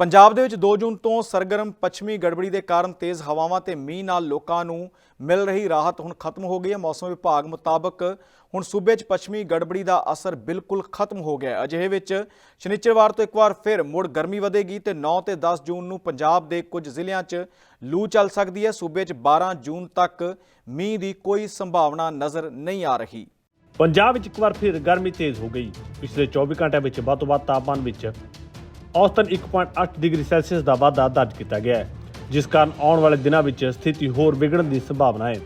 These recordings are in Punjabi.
ਪੰਜਾਬ ਦੇ ਵਿੱਚ 2 ਜੂਨ ਤੋਂ ਸਰਗਰਮ ਪੱਛਮੀ ਗੜਬੜੀ ਦੇ ਕਾਰਨ ਤੇਜ਼ ਹਵਾਵਾਂ ਤੇ ਮੀਂਹ ਨਾਲ ਲੋਕਾਂ ਨੂੰ ਮਿਲ ਰਹੀ ਰਾਹਤ ਹੁਣ ਖਤਮ ਹੋ ਗਈ ਹੈ। ਮੌਸਮ ਵਿਭਾਗ ਮੁਤਾਬਕ ਹੁਣ ਸੂਬੇ 'ਚ ਪੱਛਮੀ ਗੜਬੜੀ ਦਾ ਅਸਰ ਬਿਲਕੁਲ ਖਤਮ ਹੋ ਗਿਆ ਹੈ। ਅਜਿਹੇ ਵਿੱਚ ਸ਼ਨੀਚਰਵਾਰ ਤੋਂ ਇੱਕ ਵਾਰ ਫਿਰ ਮੁੜ ਗਰਮੀ ਵਧੇਗੀ ਤੇ 9 ਤੇ 10 ਜੂਨ ਨੂੰ ਪੰਜਾਬ ਦੇ ਕੁਝ ਜ਼ਿਲ੍ਹਿਆਂ 'ਚ ਲੂ ਚੱਲ ਸਕਦੀ ਹੈ। ਸੂਬੇ 'ਚ 12 ਜੂਨ ਤੱਕ ਮੀਂਹ ਦੀ ਕੋਈ ਸੰਭਾਵਨਾ ਨਜ਼ਰ ਨਹੀਂ ਆ ਰਹੀ। ਪੰਜਾਬ ਵਿੱਚ ਇੱਕ ਵਾਰ ਫਿਰ ਗਰਮੀ ਤੇਜ਼ ਹੋ ਗਈ। ਪਿਛਲੇ 24 ਘੰਟਿਆਂ ਵਿੱਚ ਵੱਧ ਤੋਂ ਵੱਧ ਤਾਪਮਾਨ ਵਿੱਚ ਔਸਤਨ 1.8 ਡਿਗਰੀ ਸੈਲਸੀਅਸ ਦਾ ਵਾਧਾ ਦਰਜ ਕੀਤਾ ਗਿਆ ਹੈ, ਜਿਸ ਕਾਰਨ ਆਉਣ ਵਾਲੇ ਦਿਨਾਂ ਵਿੱਚ ਸਥਿਤੀ ਹੋਰ ਵਿਗੜਨ ਦੀ ਸੰਭਾਵਨਾ ਹੈ।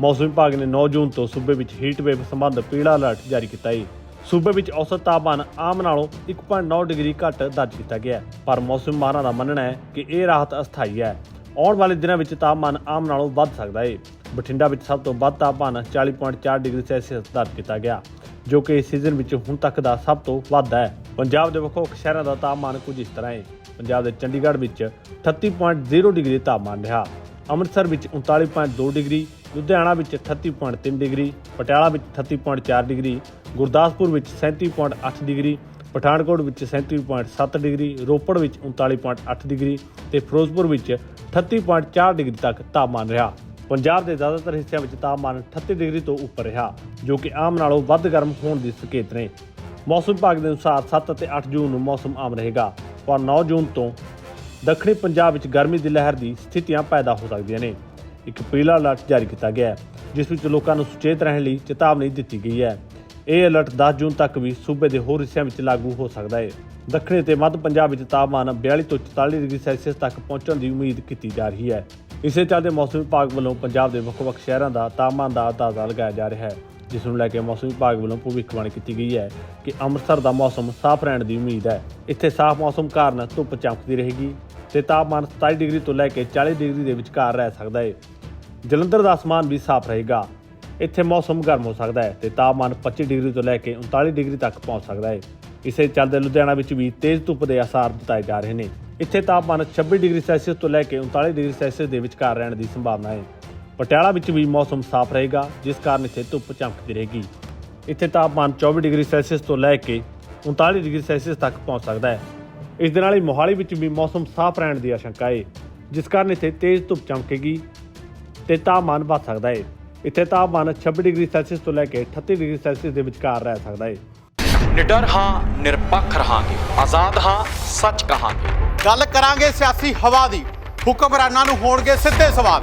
ਮੌਸਮ ਵਿਭਾਗ ਨੇ 9 ਜੂਨ ਤੋਂ ਸੂਬੇ ਵਿੱਚ ਹੀਟ ਵੇਵ ਸੰਬੰਧ ਪੀਲਾ ਅਲਰਟ ਜਾਰੀ ਕੀਤਾ ਹੈ। ਸੂਬੇ ਵਿੱਚ ਔਸਤ ਤਾਪਮਾਨ ਆਮ ਨਾਲੋਂ 1.9 ਡਿਗਰੀ ਘੱਟ ਦਰਜ ਕੀਤਾ ਗਿਆ ਪਰ ਮੌਸਮ ਮਾਹਰਾਂ ਦਾ ਮੰਨਣਾ ਹੈ ਕਿ ਇਹ ਰਾਹਤ ਅਸਥਾਈ ਹੈ। ਆਉਣ ਵਾਲੇ ਦਿਨਾਂ ਵਿੱਚ ਤਾਪਮਾਨ ਆਮ ਨਾਲੋਂ ਵੱਧ ਸਕਦਾ ਹੈ। ਬਠਿੰਡਾ ਵਿੱਚ ਸਭ ਤੋਂ ਵੱਧ ਤਾਪਮਾਨ 40.4 ਡਿਗਰੀ ਸੈਲਸੀਅਸ ਦਰਜ ਕੀਤਾ ਗਿਆ, ਜੋ ਕਿ ਇਸ ਸੀਜ਼ਨ ਵਿੱਚ ਹੁਣ ਤੱਕ ਦਾ ਸਭ ਤੋਂ ਵੱਧ ਹੈ। ਪੰਜਾਬ ਦੇ ਵੱਖ-ਵੱਖ ਸ਼ਹਿਰਾਂ ਦਾ ਤਾਪਮਾਨ ਕੁਝ ਇਸ ਤਰ੍ਹਾਂ ਹੈ। ਪੰਜਾਬ ਦੇ ਚੰਡੀਗੜ੍ਹ ਵਿੱਚ 38.0 ਡਿਗਰੀ ਤਾਪਮਾਨ ਰਿਹਾ। ਅੰਮ੍ਰਿਤਸਰ ਵਿੱਚ 39.2 ਡਿਗਰੀ, ਲੁਧਿਆਣਾ ਵਿੱਚ 38.3 ਡਿਗਰੀ, ਪਟਿਆਲਾ ਵਿੱਚ 38.4 ਡਿਗਰੀ, ਗੁਰਦਾਸਪੁਰ ਵਿੱਚ 37.8 ਡਿਗਰੀ, ਪਠਾਨਕੋਟ ਵਿੱਚ 37.7 ਡਿਗਰੀ, ਰੋਪੜ ਵਿੱਚ 39.8 ਡਿਗਰੀ ਤੇ ਫਿਰੋਜ਼ਪੁਰ ਵਿੱਚ 38.4 ਡਿਗਰੀ ਤੱਕ ਤਾਪਮਾਨ ਰਿਹਾ। ਪੰਜਾਬ ਦੇ ਜ਼ਿਆਦਾਤਰ ਹਿੱਸਿਆਂ ਵਿੱਚ ਤਾਪਮਾਨ 38 ਡਿਗਰੀ ਤੋਂ ਉੱਪਰ ਰਿਹਾ, ਜੋ ਕਿ ਆਮ ਨਾਲੋਂ ਵੱਧ ਗਰਮ ਹੋਣ ਦੀ ਸੰਕੇਤ ਨੇ। ਮੌਸਮ ਵਿਭਾਗ ਦੇ ਅਨੁਸਾਰ 7 ਅਤੇ 8 ਜੂਨ ਨੂੰ ਮੌਸਮ ਆਮ ਰਹੇਗਾ, ਪਰ 9 ਜੂਨ ਤੋਂ ਦੱਖਣੀ ਪੰਜਾਬ ਵਿੱਚ ਗਰਮੀ ਦੀ ਲਹਿਰ ਦੀ ਸਥਿਤੀਆਂ ਪੈਦਾ ਹੋ ਸਕਦੀਆਂ ਨੇ। ਇੱਕ ਪੀਲਾ ਅਲਰਟ ਜਾਰੀ ਕੀਤਾ ਗਿਆ ਹੈ, ਜਿਸ ਵਿੱਚ ਲੋਕਾਂ ਨੂੰ ਸੁਚੇਤ ਰਹਿਣ ਲਈ ਚੇਤਾਵਨੀ ਦਿੱਤੀ ਗਈ ਹੈ। ਇਹ ਅਲਰਟ 10 ਜੂਨ ਤੱਕ ਵੀ ਸੂਬੇ ਦੇ ਹੋਰ ਹਿੱਸਿਆਂ ਵਿੱਚ ਲਾਗੂ ਹੋ ਸਕਦਾ ਹੈ। ਦੱਖਣੀ ਤੇ ਮੱਧ ਪੰਜਾਬ ਵਿੱਚ ਤਾਪਮਾਨ 42 ਤੋਂ 44 ਡਿਗਰੀ ਸੈਲਸੀਅਸ ਤੱਕ ਪਹੁੰਚਣ ਦੀ ਉਮੀਦ ਕੀਤੀ ਜਾ ਰਹੀ ਹੈ। ਇਸੇ ਚੱਲਦੇ ਮੌਸਮ ਵਿਭਾਗ ਵੱਲੋਂ ਪੰਜਾਬ ਦੇ ਵੱਖ-ਵੱਖ ਸ਼ਹਿਰਾਂ ਦਾ ਤਾਪਮਾਨ ਦਾ ਅੰਦਾਜ਼ਾ ਲਗਾਇਆ ਜਾ ਰਿਹਾ ਹੈ। ਜਿਸ ਨੂੰ ਲੈ ਕੇ ਮੌਸਮ ਵਿਭਾਗ ਵੱਲੋਂ ਭਵਿੱਖਬਾਣੀ ਕੀਤੀ ਗਈ ਹੈ ਕਿ ਅੰਮ੍ਰਿਤਸਰ ਦਾ ਮੌਸਮ ਸਾਫ਼ ਰਹਿਣ ਦੀ ਉਮੀਦ ਹੈ। ਇੱਥੇ ਸਾਫ਼ ਮੌਸਮ ਕਾਰਨ ਧੁੱਪ ਚਮਕਦੀ ਰਹੇਗੀ ਤੇ ਤਾਪਮਾਨ 27 ਡਿਗਰੀ ਤੋਂ ਲੈ ਕੇ 40 ਡਿਗਰੀ ਦੇ ਵਿਚਕਾਰ ਰਹਿ ਸਕਦਾ ਹੈ। ਜਲੰਧਰ ਦਾ ਅਸਮਾਨ ਵੀ ਸਾਫ਼ ਰਹੇਗਾ। ਇੱਥੇ ਮੌਸਮ ਗਰਮ ਹੋ ਸਕਦਾ ਹੈ ਤੇ ਤਾਪਮਾਨ 25 ਡਿਗਰੀ ਤੋਂ ਲੈ ਕੇ 39 ਡਿਗਰੀ ਤੱਕ ਪਹੁੰਚ ਸਕਦਾ ਹੈ। ਇਸੇ ਚੱਲਦੇ ਲੁਧਿਆਣਾ ਵਿੱਚ ਵੀ ਤੇਜ਼ ਧੁੱਪ ਦੇ ਆਸਾਰ ਜਤਾਏ ਜਾ ਰਹੇ ਨੇ। ਇੱਥੇ ਤਾਪਮਾਨ 26 ਡਿਗਰੀ ਸੈਲਸੀਅਸ ਤੋਂ ਲੈ ਕੇ 39 ਡਿਗਰੀ ਸੈਲਸੀਅਸ ਦੇ ਵਿਚਕਾਰ ਰਹਿਣ ਦੀ ਸੰਭਾਵਨਾ ਹੈ। ਪਟਿਆਲਾ ਵਿੱਚ ਵੀ ਮੌਸਮ ਸਾਫ਼ ਰਹੇਗਾ ਜਿਸ ਕਾਰਨ ਇੱਥੇ ਧੁੱਪ ਚਮਕਦੀ ਰਹੇਗੀ। ਇੱਥੇ ਤਾਪਮਾਨ 24 ਡਿਗਰੀ ਸੈਲਸੀਅਸ ਤੋਂ ਲੈ ਕੇ 39 ਡਿਗਰੀ ਸੈਲਸੀਅਸ ਤੱਕ ਪਹੁੰਚ ਸਕਦਾ ਹੈ। ਇਸ ਦੇ ਨਾਲ ਹੀ ਮੋਹਾਲੀ ਵਿੱਚ ਵੀ ਮੌਸਮ ਸਾਫ਼ ਰਹਿਣ ਦੀ ਆਸ਼ੰਕਾ ਹੈ ਜਿਸ ਕਾਰਨ ਇੱਥੇ ਤੇਜ਼ ਧੁੱਪ ਚਮਕੇਗੀ ਤੇ ਤਾਪਮਾਨ ਵੱਧ ਸਕਦਾ ਹੈ। ਇੱਥੇ ਤਾਪਮਾਨ 26 ਡਿਗਰੀ ਸੈਲਸੀਅਸ ਤੋਂ ਲੈ ਕੇ 38 ਡਿਗਰੀ ਸੈਲਸੀਅਸ ਦੇ ਵਿਚਕਾਰ ਰਹਿ ਸਕਦਾ ਹੈ। ਨਿਡਰ ਹਾਂ ਨਿਰਪੱਖ ਰਹਾਂਗੇ ਆਜ਼ਾਦ ਹਾਂ ਸੱਚ ਕਹਾਂਗੇ। ਗੱਲ ਕਰਾਂਗੇ ਸਿਆਸੀ ਹਵਾ ਦੀ ਹੁਕਮਰਾਨਾਂ ਨੂੰ ਹੋਣਗੇ ਸਿੱਧੇ ਸਵਾਲ।